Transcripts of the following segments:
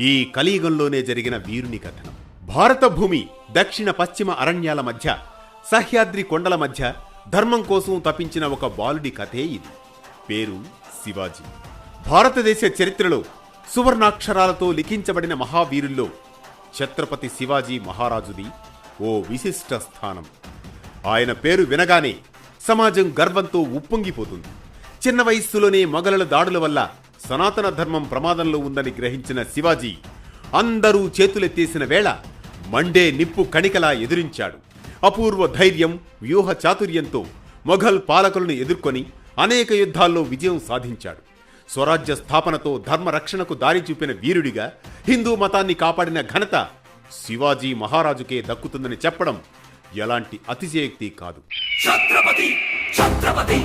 ఈ కలియుగంలోనే జరిగిన వీరుని కథనం. భారత భూమి దక్షిణ పశ్చిమ అరణ్యాల మధ్య సహ్యాద్రి కొండల మధ్య ధర్మం కోసం తపించిన ఒక బాలుడి కథే ఇది. పేరు శివాజీ. భారతదేశ చరిత్రలో సువర్ణాక్షరాలతో లిఖించబడిన మహావీరుల్లో ఛత్రపతి శివాజీ మహారాజుది ఓ విశిష్ట స్థానం. ఆయన పేరు వినగానే సమాజం గర్వంతో ఉప్పొంగిపోతుంది. చిన్న వయస్సులోనే మొఘలుల దాడుల వల్ల సనాతన ధర్మం ప్రమాదంలో ఉందని గ్రహించిన శివాజీ అందరూ చేతులెత్తేసిన వేళ మండే నిప్పు కణికలా ఎదురించాడు. అపూర్వ ధైర్యం వ్యూహ చాతుర్యంతో మొఘల్ పాలకులను ఎదుర్కొని అనేక యుద్ధాల్లో విజయం సాధించాడు. స్వరాజ్య స్థాపనతో ధర్మరక్షణకు దారి చూపిన వీరుడిగా హిందూ మతాన్ని కాపాడిన ఘనత శివాజీ మహారాజుకే దక్కుతుందని చెప్పడం ఎలాంటి అతిశయోక్తి కాదు. ఛత్రపతి! ఛత్రపతి!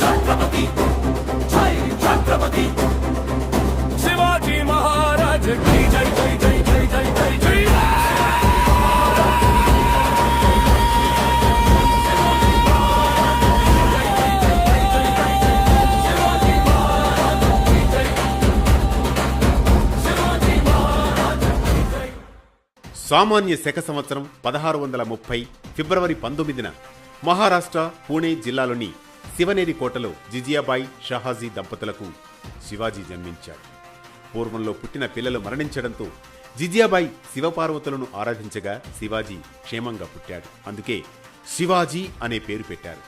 ఛత్రపతి! శివాజీ మహారాజ్ జై జై జై జై జై సామాన్య శక సంవత్సరం పదహారు వందల ముప్పై ఫిబ్రవరి పంతొమ్మిదిన మహారాష్ట్ర పూణే జిల్లాలోని శివనేరి కోటలో జిజియాబాయి షహాజీ దంపతులకు శివాజీ జన్మించాడు పూర్వంలో పుట్టిన పిల్లలు మరణించడంతో జిజియాబాయి శివపార్వతులను ఆరాధించగా శివాజీ క్షేమంగా పుట్టాడు. అందుకే శివాజీ అనే పేరు పెట్టారు.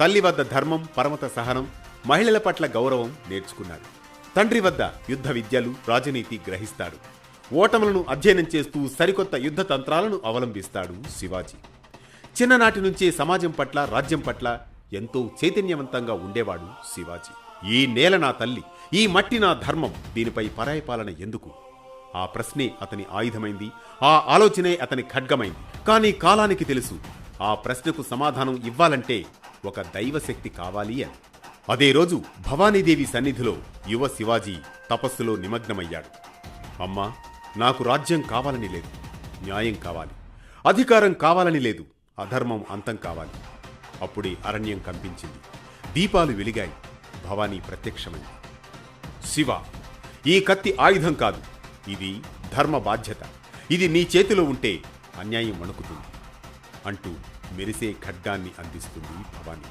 తల్లి వద్ద ధర్మం పరమత సహనం మహిళల పట్ల గౌరవం నేర్చుకున్నాడు తండ్రి వద్ద యుద్ధ విద్యలు రాజనీతి గ్రహిస్తాడు. ఓటములను అధ్యయనం చేస్తూ సరికొత్త యుద్ధ తంత్రాలను అవలంబిస్తాడు శివాజీ. చిన్ననాటి నుంచే సమాజం పట్ల రాజ్యం పట్ల ఎంతో చైతన్యవంతంగా ఉండేవాడు శివాజీ. ఈ నేల నా తల్లి ఈ మట్టి నా ధర్మం. దీనిపై పరాయి పాలన ఎందుకు? ఆ ప్రశ్నే అతని ఆయుధమైంది ఆ ఆలోచనే అతని ఖడ్గమైంది. కానీ కాలానికి తెలుసు ఆ ప్రశ్నకు సమాధానం ఇవ్వాలంటే ఒక దైవశక్తి కావాలి అని. అదే రోజు భవానీదేవి సన్నిధిలో యువ శివాజీ తపస్సులో నిమగ్నమయ్యాడు. అమ్మా నాకు రాజ్యం కావాలని లేదు న్యాయం కావాలి. అధికారం కావాలని లేదు అధర్మం అంతం కావాలి. అప్పుడే అరణ్యం కంపించింది. దీపాలు వెలిగాయి. భవానీ ప్రత్యక్షమైంది. శివ ఈ కత్తి ఆయుధం కాదు. ఇది ధర్మ బాధ్యత. ఇది నీ చేతిలో ఉంటే అన్యాయం వణుకుతుంది అంటూ మెరిసే ఖడ్గాన్ని అందిస్తుంది భవానీ.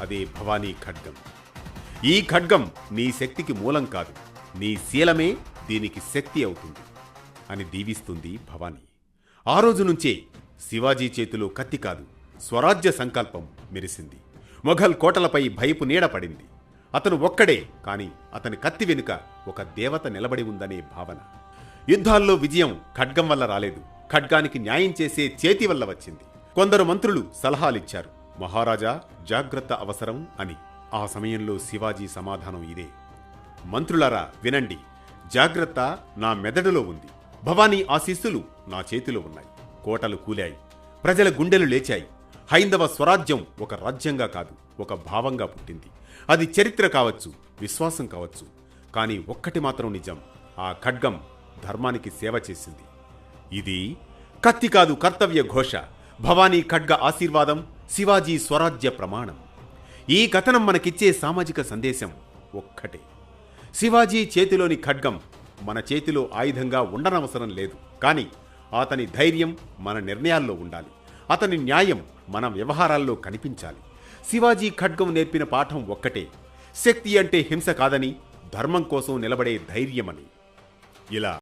అదే భవానీ ఖడ్గం. ఈ ఖడ్గం నీ శక్తికి మూలం కాదు. నీ శీలమే దీనికి శక్తి అవుతుంది అని దీవిస్తుంది భవానీ. ఆ రోజు నుంచే శివాజీ చేతిలో కత్తి కాదు. స్వరాజ్య సంకల్పం మెరిసింది. మొఘల్ కోటలపై భయపు నీడ పడింది. అతను ఒక్కడే కాని అతని కత్తి వెనుక ఒక దేవత నిలబడి ఉందనే భావన. యుద్ధాల్లో విజయం ఖడ్గం వల్ల రాలేదు. ఖడ్గానికి న్యాయం చేసే చేతి వల్ల వచ్చింది. కొందరు మంత్రులు సలహాలిచ్చారు. మహారాజా జాగ్రత్త అవసరం అని. ఆ సమయంలో శివాజీ సమాధానం ఇదే. మంత్రులారా వినండి. జాగ్రత్త నా మెదడులో ఉంది. భవానీ ఆశీస్సులు నా చేతిలో ఉన్నాయి. కోటలు కూలాయి. ప్రజల గుండెలు లేచాయి. హైందవ స్వరాజ్యం ఒక రాజ్యంగా కాదు ఒక భావంగా పుట్టింది. అది చరిత్ర కావచ్చు విశ్వాసం కావచ్చు కానీ ఒక్కటి మాత్రం నిజం ఆ ఖడ్గం ధర్మానికి సేవ చేసింది. ఇది కత్తి కాదు కర్తవ్య ఘోష భవానీ ఖడ్గ ఆశీర్వాదం శివాజీ స్వరాజ్య ప్రమాణం. ఈ కథనం మనకిచ్చే సామాజిక సందేశం ఒక్కటే. శివాజీ చేతిలోని ఖడ్గం మన చేతిలో ఆయుధంగా ఉండనవసరం లేదు కానీ అతని ధైర్యం మన నిర్ణయాల్లో ఉండాలి. అతని న్యాయం మన వ్యవహారాల్లో కనిపించాలి. శివాజీ ఖడ్గం నేర్పిన పాఠం ఒక్కటే. శక్తి అంటే హింస కాదని ధర్మం కోసం నిలబడే ధైర్యమని. ఇలా